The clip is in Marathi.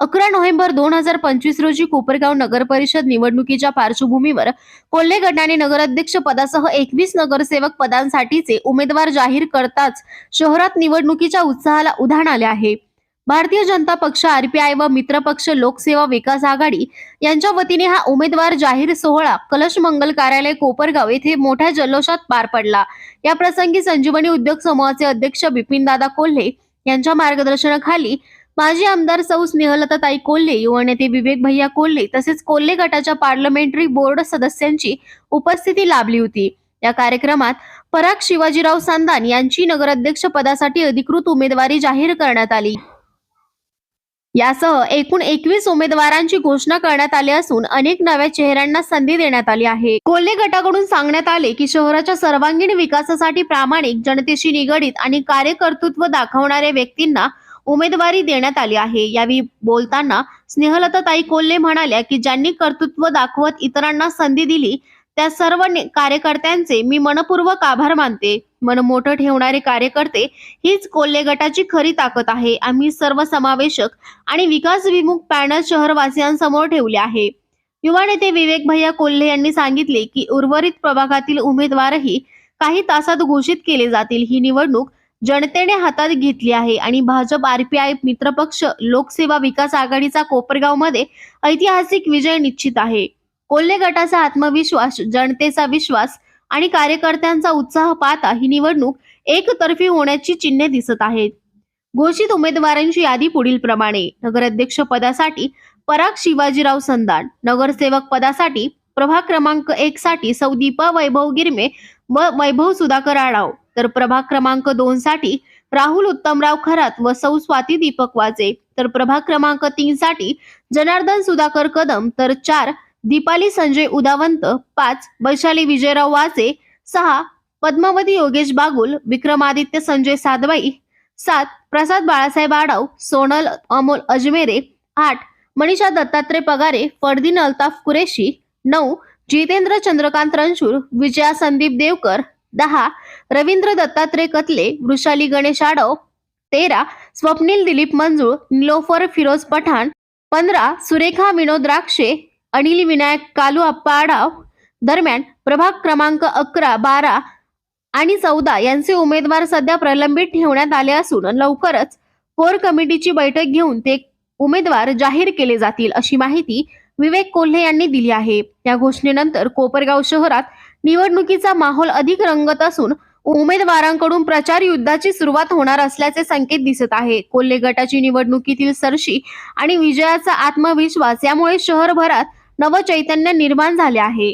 अकरा नोव्हेंबर दोन हजार पंचवीस रोजी कोपरगाव नगर परिषद निवडणुकीच्या पार्श्वभूमीवर कोल्हे गटाने नगराध्यक्ष पदासह एकवीस नगरसेवक पदांसाठीचे उमेदवार जाहीर करताच शहरात निवडणुकीच्या उत्साहाला उधाण आले आहे. भारतीय जनता पक्ष आरपीआय व मित्रपक्ष लोकसेवा विकास आघाडी यांच्या वतीने हा उमेदवार जाहीर सोहळा कलश मंगल कार्यालय कोपरगाव येथे मोठ्या जल्लोषात पार पडला. या प्रसंगी संजीवनी उद्योग समूहाचे अध्यक्ष बिपिनदादा कोल्हे यांच्या मार्गदर्शनाखाली माजी आमदार सौ स्नेहलताताई कोल्हे युवा नेते विवेक भैया कोल्हे तसेच कोल्हे गटाच्या पार्लमेंटरी बोर्ड सदस्यांची उपस्थिती लाभली होती. या कार्यक्रमात पराग शिवाजीराव सांदान यांची नगराध्यक्ष पदासाठी अधिकृत उमेदवारी जाहीर करण्यात आली. यासह एकूण एकवीस उमेदवारांची घोषणा करण्यात आली असून अनेक नव्या चेहऱ्यांना संधी देण्यात आली आहे. कोल्हे गटाकडून सांगण्यात आले की शहराच्या सर्वांगीण विकासासाठी प्रामाणिक जनतेशी निगडीत आणि कार्यकर्तृत्व दाखवणाऱ्या व्यक्तींना उमेदवारी देण्यात आली आहे. यावेळी बोलताना स्नेहलताताई कोल्हे म्हणाल्या की ज्यांनी कर्तृत्व दाखवत इतरांना संधी दिली त्या सर्व कार्यकर्त्यांचे मी मनपूर्वक आभार मानते. मन मोठं ठेवणारे कार्यकर्ते हीच कोल्हे गटाची खरी ताकद आहे. आम्ही सर्व समावेशक आणि विकास विमुख पॅनल शहरवासियांसमोर ठेवले आहे. युवा नेते विवेक भैया कोल्हे यांनी सांगितले की उर्वरित प्रभागातील उमेदवारही काही तासात घोषित केले जातील. ही निवडणूक जनतेने हातात घेतली आहे. आणि भाजप आरपीआय मित्रपक्ष लोकसेवा विकास आघाडीचा कोपरगावमध्ये ऐतिहासिक विजय निश्चित आहे. कोल्हे गटाचा आत्मविश्वास जनतेचा विश्वास आणि कार्यकर्त्यांचा उत्साह पाहता ही निवडणूक एकतर्फी होण्याची चिन्हे दिसत आहेत. घोषित उमेदवारांची यादी पुढील प्रमाणे. नगराध्यक्ष पदासाठी पराग शिवाजीराव संदान. नगरसेवक पदासाठी प्रभाग क्रमांक एक साठी सौदीपा वैभव गिरमे व वैभव सुधाकर आढाव. तर प्रभाग क्रमांक दोन साठी राहुल उत्तमराव खरात व सौ स्वाती दीपक वाजे. तर प्रभाग क्रमांक तीन साठी जनार्दन सुधाकर कदम. तर चार दीपाली संजय उदावंत. पाच वैशाली विजयराव वाजे. सहा पद्मावती योगेश बागुल. विक्रमादित्य संजय सादबाई सात प्रसाद बाळासाहेब आडाव. सोनल अमोल अजमेरे. आठ मनीषा दत्तात्रय पगारे. फरदीन अल्ताफ कुरेशी. नऊ जितेंद्र चंद्रकांत रणशूर. विजया संदीप देवकर. दहा रवींद्र दत्तात्रय कतले वृषाली गणेश आडव तेरा स्वप्नील दिलीप मंजूळ निलोफर फिरोज पठाण पंधरा सुरेखा विनोद राक्षे अनिल विनायक कालू आप्पा आडाव दरम्यान प्रभाग क्रमांक अकरा बारा आणि चौदा यांचे उमेदवार सध्या प्रलंबित ठेवण्यात आले असून लवकरच कोर कमिटीची बैठक घेऊन ते उमेदवार जाहीर केले जातील अशी माहिती विवेक कोल्हे यांनी दिली आहे. या घोषणेनंतर कोपरगाव शहरात निवडणुकीचा माहोल अधिक रंगत असून उमेदवारांकडून प्रचार युद्धाची सुरुवात होणार असल्याचे संकेत दिसत आहे. कोल्हे गटाची निवडणुकीतील सरशी आणि विजयाचा आत्मविश्वास यामुळे शहरभरात नवचैतन्य निर्माण झाले आहे.